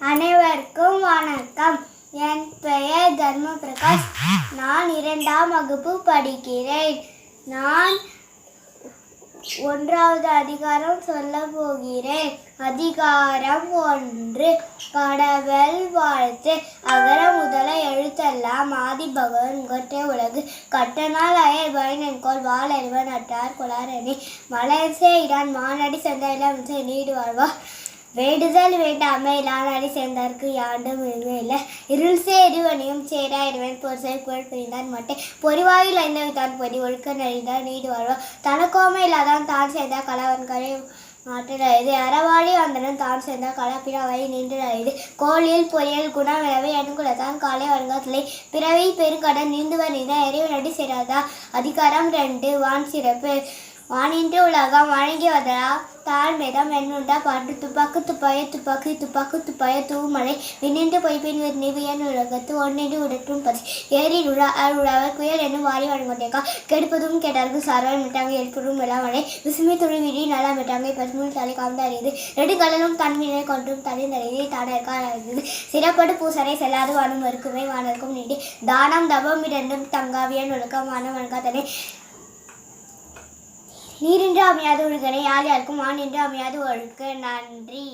அனைவருக்கும் வணக்கம். என் பெயர் தர்ம பிரகாஷ் நான் இரண்டாம் வகுப்பு படிக்கிறேன். நான் ஒன்றாவது அதிகாரம் சொல்ல போகிறேன். அதிகாரம் ஒன்று. கடவுள் வாழ்த்து. அகர முதல எழுத்தெல்லாம் ஆதி பகவன் முகற்றே உலகு. கட்டனால் அயல் பயனென்கோள் வாள் அறிவன் அட்டார் கொளாரணி மலையசே இடான் மானடி சென்ற நீடு வாழ்வார். வேண்டுதல் வேண்டாமை இல்லானடி சேர்ந்தார்க்கு யாண்டும் இல்லை இருள் சேருவனையும் சேரா இருவன் பொருசை புகழ் புரிந்தான் மட்டை. பொறிவாயில் ஐந்தவித்தான் பொறி ஒழுக்க நழிந்தார் நீடு வாழ்வா தனக்கோமை இல்லாதான் தான் சேர்ந்தார் கலவன்களை மாற்றலாயுது அறவாடி அறவாளி வந்தனும் தான் சேர்ந்த கலப்பிறவை நின்றுடாது கோழியில் பொறியல் குணம் விளவை அணுகுலத்தான் காலை வணங்கத்திலே பிறவி பெருங்கடன் நீந்துவர் நீந்த இறைவனடி சேராதா. அதிகாரம் ரெண்டு வான் சிறப்பு. வானின்று உலகம் வழங்கி வதலா தாழ்மைதம் என்னுண்டா பாட்டு துப்பாக்கு துப்பாய துப்பாக்கி துப்பாக்கு துப்பாய தூமலை விண்ணின்று பொய்ப்பின் நிவியன் உலகத்து ஒன்றின்று உடற்றும் பதி ஏரில் உழா உழாவர் குயல் என்று வாரி வழங்குவதேக்கா கெடுப்பதும் கேட்டார்கள் சாரல் மிட்டாங்க எழுப்பதும் விழாமலை விசுமி துணி விடி நல்லா மிட்டாங்க பசுமூல் தலை காந்து அறியுது ரெண்டு கடலும் தன்மையை கொன்றும் தனிந்தறியது தானற்கா அறிந்தது சிறப்படு பூசரை செல்லாது வானும் மறுக்குமே வானருக்கும் நீடி தானம் தபம் இரண்டும் தங்காவியன் ஒழுக்கம் வானம் வணக்காத்தனை நீரின்று அமையாது ஒழுகனை யார் யாருக்கும் ஆண் என்று அமையாது ஒழுக்க நன்றி.